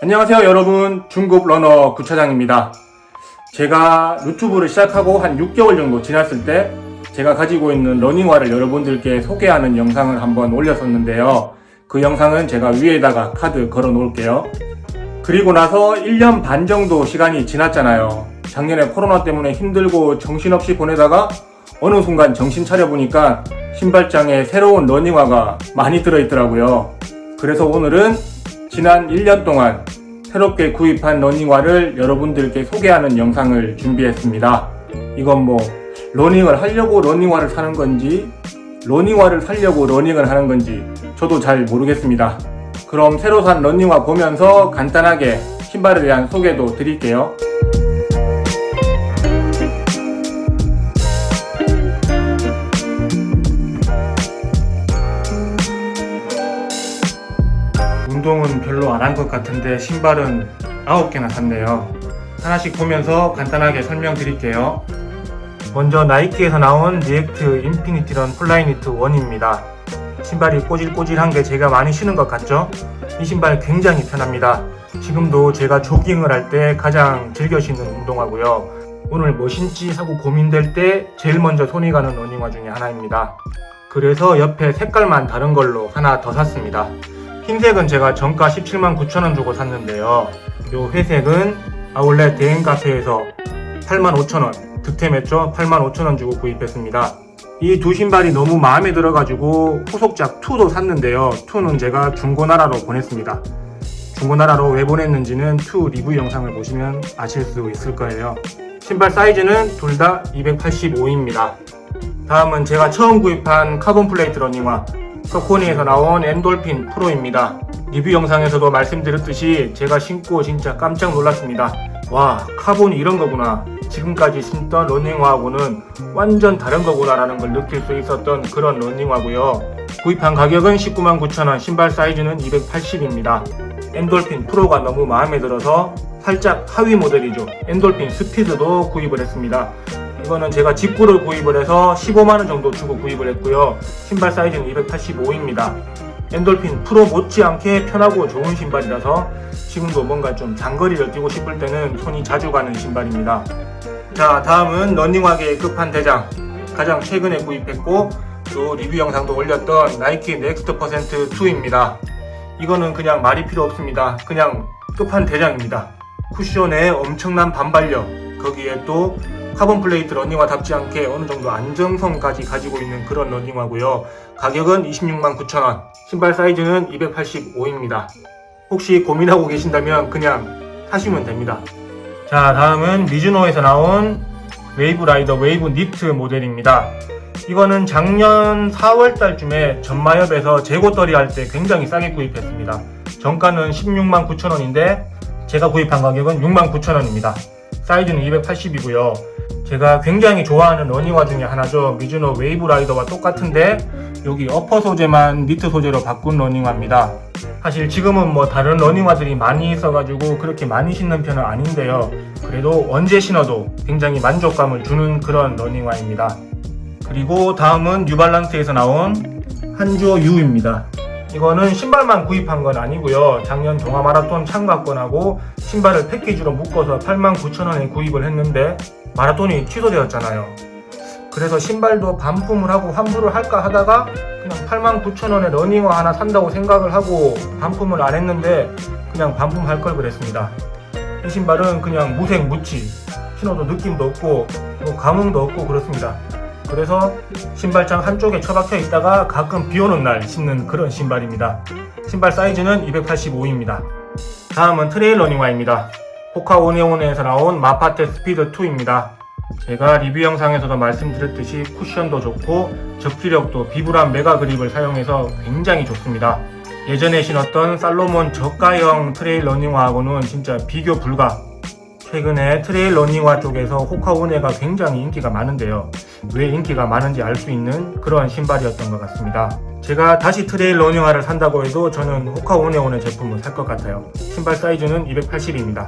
안녕하세요 여러분. 중급 러너 구차장입니다. 제가 유튜브를 시작하고 한 6개월 정도 지났을 때 제가 가지고 있는 러닝화를 여러분들께 소개하는 영상을 한번 올렸었는데요. 그 영상은 제가 위에다가 카드 걸어 놓을게요. 그리고 나서 1년 반 정도 시간이 지났잖아요. 작년에 코로나 때문에 힘들고 정신없이 보내다가 어느 순간 정신 차려보니까 신발장에 새로운 러닝화가 많이 들어있더라고요. 그래서 오늘은 지난 1년 동안 새롭게 구입한 러닝화를 여러분들께 소개하는 영상을 준비했습니다. 이건 뭐 러닝을 하려고 러닝화를 사는 건지 러닝화를 사려고 러닝을 하는 건지 저도 잘 모르겠습니다. 그럼 새로 산 러닝화 보면서 간단하게 신발에 대한 소개도 드릴게요. 운동은 별로 안 한 것 같은데 신발은 9개나 샀네요. 하나씩 보면서 간단하게 설명드릴게요. 먼저 나이키에서 나온 리액트 인피니티런 플라이니트 1입니다. 신발이 꼬질꼬질한 게 제가 많이 신은 것 같죠? 이 신발 굉장히 편합니다. 지금도 제가 조깅을 할 때 가장 즐겨 신는 운동화고요. 오늘 뭐 신지 하고 고민될 때 제일 먼저 손이 가는 러닝화 중에 하나입니다. 그래서 옆에 색깔만 다른 걸로 하나 더 샀습니다. 흰색은 제가 정가 17만 9천원 주고 샀는데요. 요 회색은 아울렛 대행 카페에서 8만 5천원, 득템했죠? 8만 5천원 주고 구입했습니다. 이 두 신발이 너무 마음에 들어가지고 후속작 2도 샀는데요. 2는 제가 중고나라로 보냈습니다. 중고나라로 왜 보냈는지는 2 리뷰 영상을 보시면 아실 수 있을 거예요. 신발 사이즈는 둘 다 285입니다. 다음은 제가 처음 구입한 카본 플레이트 러닝화 서코니에서 나온 엔돌핀 프로입니다. 리뷰 영상에서도 말씀드렸듯이 제가 신고 진짜 깜짝 놀랐습니다. 와 카본이 이런 거구나. 지금까지 신던 러닝화하고는 완전 다른 거구나 라는 걸 느낄 수 있었던 그런 러닝화고요. 구입한 가격은 19만 9천원, 신발 사이즈는 280입니다. 엔돌핀 프로가 너무 마음에 들어서 살짝 하위 모델이죠. 엔돌핀 스피드도 구입을 했습니다. 이거는 제가 직구를 구입을 해서 15만원 정도 주고 구입을 했고요. 신발 사이즈는 285입니다. 엔돌핀 프로 못지않게 편하고 좋은 신발이라서 지금도 뭔가 좀 장거리를 뛰고 싶을 때는 손이 자주 가는 신발입니다. 자, 다음은 러닝화계의 끝판대장. 가장 최근에 구입했고 또 리뷰 영상도 올렸던 나이키 넥스트 퍼센트 2입니다. 이거는 그냥 말이 필요 없습니다. 그냥 끝판대장입니다. 쿠션에 엄청난 반발력, 거기에 또 카본 플레이트 러닝화답지 않게 어느 정도 안정성까지 가지고 있는 그런 러닝화고요. 가격은 26만 9천원, 신발 사이즈는 285입니다. 혹시 고민하고 계신다면 그냥 사시면 됩니다. 자, 다음은 미즈노에서 나온 웨이브 라이더 웨이브 니트 모델입니다. 이거는 작년 4월 달쯤에 전마협에서 재고떨이 할 때 굉장히 싸게 구입했습니다. 정가는 16만 9천원인데 제가 구입한 가격은 6만 9천원입니다. 사이즈는 280이고요. 제가 굉장히 좋아하는 러닝화 중에 하나죠. 미즈노 웨이브 라이더와 똑같은데 여기 어퍼 소재만 니트 소재로 바꾼 러닝화입니다. 사실 지금은 뭐 다른 러닝화들이 많이 있어가지고 그렇게 많이 신는 편은 아닌데요. 그래도 언제 신어도 굉장히 만족감을 주는 그런 러닝화입니다. 그리고 다음은 뉴발란스에서 나온 한주어 U입니다. 이거는 신발만 구입한 건 아니고요. 작년 동아 마라톤 참가권하고 신발을 패키지로 묶어서 89,000원에 구입을 했는데 마라톤이 취소되었잖아요. 그래서 신발도 반품을 하고 환불을 할까 하다가 그냥 89,000원에 러닝화 하나 산다고 생각을 하고 반품을 안 했는데 그냥 반품할 걸 그랬습니다. 이 신발은 그냥 무색 무치 신어도 느낌도 없고 뭐 감흥도 없고 그렇습니다. 그래서 신발장 한쪽에 처박혀 있다가 가끔 비 오는 날 신는 그런 신발입니다. 신발 사이즈는 285입니다. 다음은 트레일 러닝화입니다. 포카 오네온에서 나온 마파테 스피드 2입니다. 제가 리뷰 영상에서도 말씀드렸듯이 쿠션도 좋고 접지력도 비브란 메가 그립을 사용해서 굉장히 좋습니다. 예전에 신었던 살로몬 저가형 트레일 러닝화하고는 진짜 비교 불가. 최근에 트레일 러닝화 쪽에서 호카오네가 굉장히 인기가 많은데요. 왜 인기가 많은지 알 수 있는 그런 신발이었던 것 같습니다. 제가 다시 트레일 러닝화를 산다고 해도 저는 호카오네온의 제품을 살 것 같아요. 신발 사이즈는 280입니다.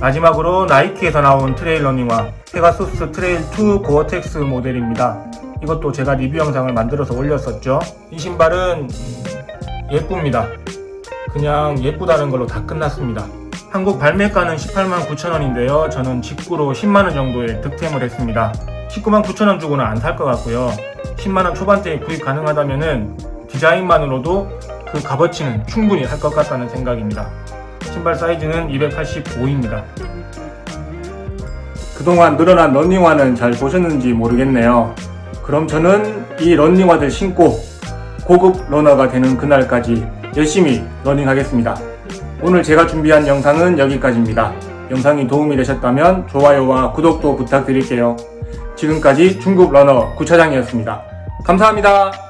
마지막으로 나이키에서 나온 트레일 러닝화 페가수스 트레일 2 고어텍스 모델입니다. 이것도 제가 리뷰 영상을 만들어서 올렸었죠. 이 신발은 음, 예쁩니다. 그냥 예쁘다는 걸로 다 끝났습니다. 한국 발매가는 18만 9천 원인데요. 저는 직구로 10만 원 정도의 득템을 했습니다. 19만 9천 원 주고는 안 살 것 같고요. 10만 원 초반대에 구입 가능하다면은 디자인만으로도 그 값어치는 충분히 할 것 같다는 생각입니다. 신발 사이즈는 285입니다. 그동안 늘어난 런닝화는 잘 보셨는지 모르겠네요. 그럼 저는 이 런닝화를 신고 고급 러너가 되는 그날까지 열심히 러닝하겠습니다. 오늘 제가 준비한 영상은 여기까지입니다. 영상이 도움이 되셨다면 좋아요와 구독도 부탁드릴게요. 지금까지 중국 러너 구차장이었습니다. 감사합니다.